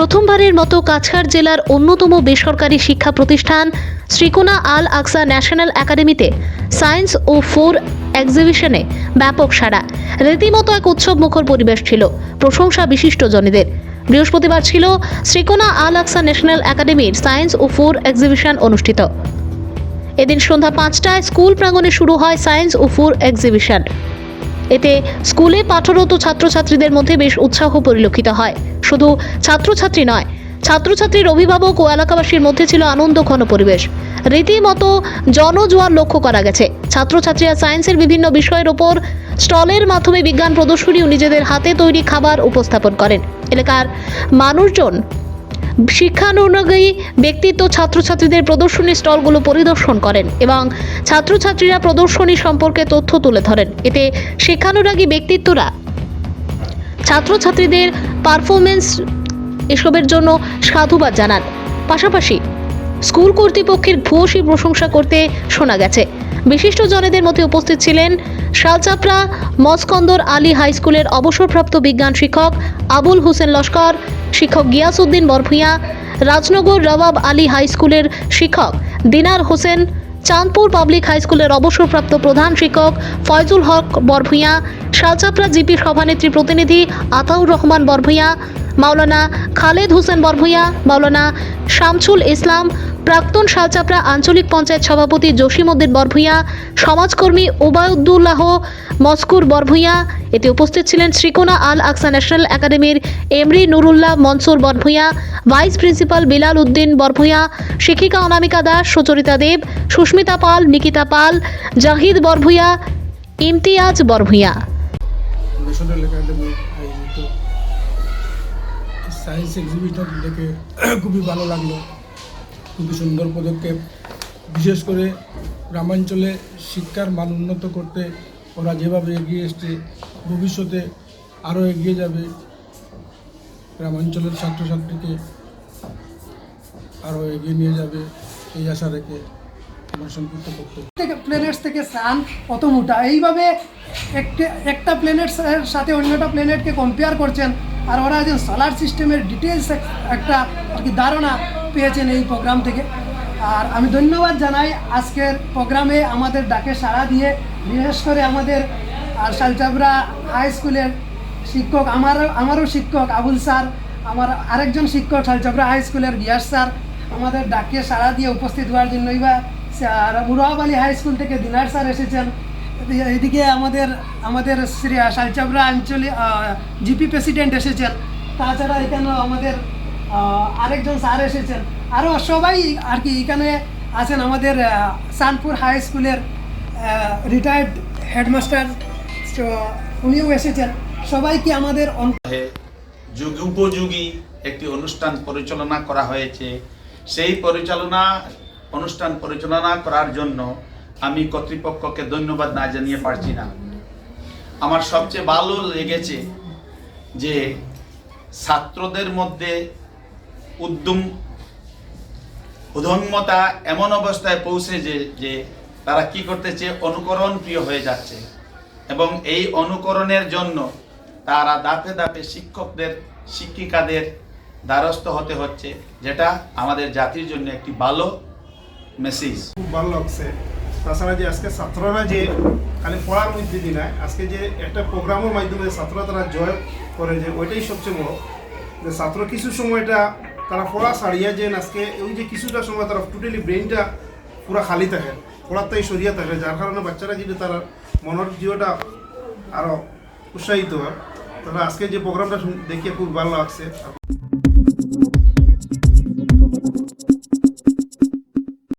প্রথমবারের মতো কাছাড় জেলার অন্যতম বেসরকারি শিক্ষা প্রতিষ্ঠান শ্রীকোনা আল আকসা ন্যাশনাল একাডেমিতে সায়েন্স ও ফোর এক্সিবিশনে ব্যাপক সাড়া। রীতিমতো এক উৎসব মুখর পরিবেশ ছিল, প্রশংসা বিশিষ্ট জনেদের। বৃহস্পতিবার ছিল শ্রীকোনা আল আকসা ন্যাশনাল একাডেমির সায়েন্স ও ফোর এক্সিবিশন অনুষ্ঠিত। এদিন সন্ধ্যা পাঁচটায় স্কুল প্রাঙ্গণে শুরু হয় সায়েন্স ও ফুড এক্সিবিশন। এতে স্কুলে পাঠরত ছাত্রছাত্রীদের মধ্যে বেশ উৎসাহ পরিলক্ষিত হয়। শুধু ছাত্রছাত্রী নয়, ছাত্রছাত্রীর অভিভাবক ও এলাকাবাসীর মধ্যে ছিল আনন্দ ঘন পরিবেশ। রীতিমতো জনজোয়ার লক্ষ্য করা গেছে। ছাত্রছাত্রীরা সায়েন্সের বিভিন্ন বিষয়ের ওপর স্টলের মাধ্যমে বিজ্ঞান প্রদর্শনী ও নিজেদের হাতে তৈরি খাবার উপস্থাপন করেন। এলাকার মানুষজন শিক্ষানুরাগী ব্যক্তিত্ব ছাত্রছাত্রীদের প্রদর্শনী স্টলগুলো পরিদর্শন করেন এবং ছাত্রছাত্রীরা প্রদর্শনী সম্পর্কে তথ্য তুলে ধরেন। এতে শিক্ষানুরাগী ব্যক্তিত্বরা ছাত্রছাত্রীদের পারফরমেন্স এসবের জন্য সাধুবাদ জানান। পাশাপাশি স্কুল কর্তৃপক্ষের ভূয়সী প্রশংসা করতে শোনা গেছে। বিশিষ্ট জনেদের মধ্যে উপস্থিত ছিলেন শালচাপড়া মস্কন্দর আলী হাই স্কুলের অবসরপ্রাপ্ত বিজ্ঞান শিক্ষক আবুল হোসেন লস্কর, শিক্ষক গিয়াসউদ্দিন বরভূঁইয়া রাজনগর রবাব আলী হাই স্কুলের শিক্ষক দিনার হোসেন, চাঁদপুর পাবলিক হাই স্কুলের অবসরপ্রাপ্ত প্রধান শিক্ষক ফয়জুল হক বরভূঁইয়া শালচাপড়া জিপি সভানেত্রী প্রতিনিধি আতাউর রহমান বরভূঁইয়া মাওলানা খালেদ হোসেন বরভূঁইয়া, মাওলানা শামসুল ইসলাম, প্রাক্তন শালচাপড়া আঞ্চলিক পঞ্চায়েত সভাপতি জসিমউদ্দিন বরভূঁইয়া, সমাজকর্মী ওবায়দুল্লাহ মস্কুর বরভূঁইয়া, এতে উপস্থিত ছিলেন শ্রীকোনা আল আকসা ন্যাশনাল একাডেমির এমরি নুরুল্লাহ মনসুর বরভূঁইয়া, ভাইস প্রিন্সিপাল বিলাল উদ্দিন বরভূঁইয়া, শিক্ষিকা অনামিকা দাস, সুচরিতা দেব, সুস্মিতা পাল, নিকিতা পাল, জাহিদ বরভূঁইয়া, ইমতিয়াজ বরভূঁইয়া। সায়েন্স এক্সিবিশন দেখে খুবই ভালো লাগল। খুবই সুন্দর পদক্ষেপ। বিশেষ করে গ্রামাঞ্চলে শিক্ষার মান উন্নত করতে ওরা যেভাবে এগিয়ে এসছে, ভবিষ্যতে আরও এগিয়ে যাবে। গ্রামাঞ্চলের ছাত্রছাত্রীকে আরও এগিয়ে নিয়ে যাবে এই আশা রেখে আমার সংক্ষিপ্ত বক্তব্য। থেকে প্ল্যানেটস থেকে সান কত মোটা এইভাবে একটা একটা প্ল্যানেট সাথে অন্যটা প্ল্যানেটকে কম্পেয়ার করছেন আর ওরা যে সোলার সিস্টেমের ডিটেলস একটা আর কি ধারণা পেয়েছেন এই প্রোগ্রাম থেকে। আর আমি ধন্যবাদ জানাই আজকের প্রোগ্রামে আমাদের ডাকে সাড়া দিয়ে, বিশেষ করে আমাদের আর শালচাবরা হাই স্কুলের শিক্ষক আমার আমারও শিক্ষক আবুল স্যার, আমার আরেকজন শিক্ষক শালচাবরা হাই স্কুলের গিয়াস স্যার, আমাদের ডাকে সাড়া দিয়ে উপস্থিত হওয়ার জন্য এবার আর আলী হাই স্কুল থেকে দিনার স্যার এসেছেন। এদিকে- আমাদের আমাদের শ্রী শালচাবরা আঞ্চলিক জিপি প্রেসিডেন্ট এসেছেন। তাছাড়া এখানে আমাদের আরেকজন স্যার এসেছেন। আরও সবাই আর কি এখানে আছেন আমাদের সানপুর হাই স্কুলের রিটায়ার্ড হেডমাস্টার তো উনিও এসেছেন। সবাইকে আমাদের যুগ উপযোগী একটি অনুষ্ঠান পরিচালনা করা হয়েছে। সেই পরিচালনা, অনুষ্ঠান পরিচালনা করার জন্য আমি কর্তৃপক্ষকে ধন্যবাদ না জানিয়ে পারছি না। আমার সবচেয়ে ভালো লেগেছে যে ছাত্রদের মধ্যে উদ্যম উদম্যতা এমন অবস্থায় পৌঁছে যে যে তারা কি করতেছে, অনুকরণ প্রিয় হয়ে যাচ্ছে এবং এই অনুকরণের জন্য তারা দাপে দাপে শিক্ষকদের, শিক্ষিকাদের দ্বারস্থ হতে হচ্ছে, যেটা আমাদের জাতির জন্য একটি ভালো মেসেজ খুব ভালো লাগছে। তাছাড়া যে আজকে ছাত্ররা যে খালি পড়ার মধ্যে দিয়ে নাই, আজকে যে একটা প্রোগ্রামের মাধ্যমে ছাত্ররা তারা জয় করে যে, ওইটাই সবচেয়ে বড়। যে ছাত্র কিছু সময়টা তারা পড়া ছাড়িয়ে যে আজকে ওই যে কিছুটা সময় তারা টোটালি ব্রেনটা পুরা খালি থাকে, পড়ার তাই সরিয়ে থাকে, যার কারণে বাচ্চারা কিন্তু তারা মনের জিওটা আরও উৎসাহিত হয় তারা আজকে যে প্রোগ্রামটা শুন- দেখে খুব ভালো লাগছে।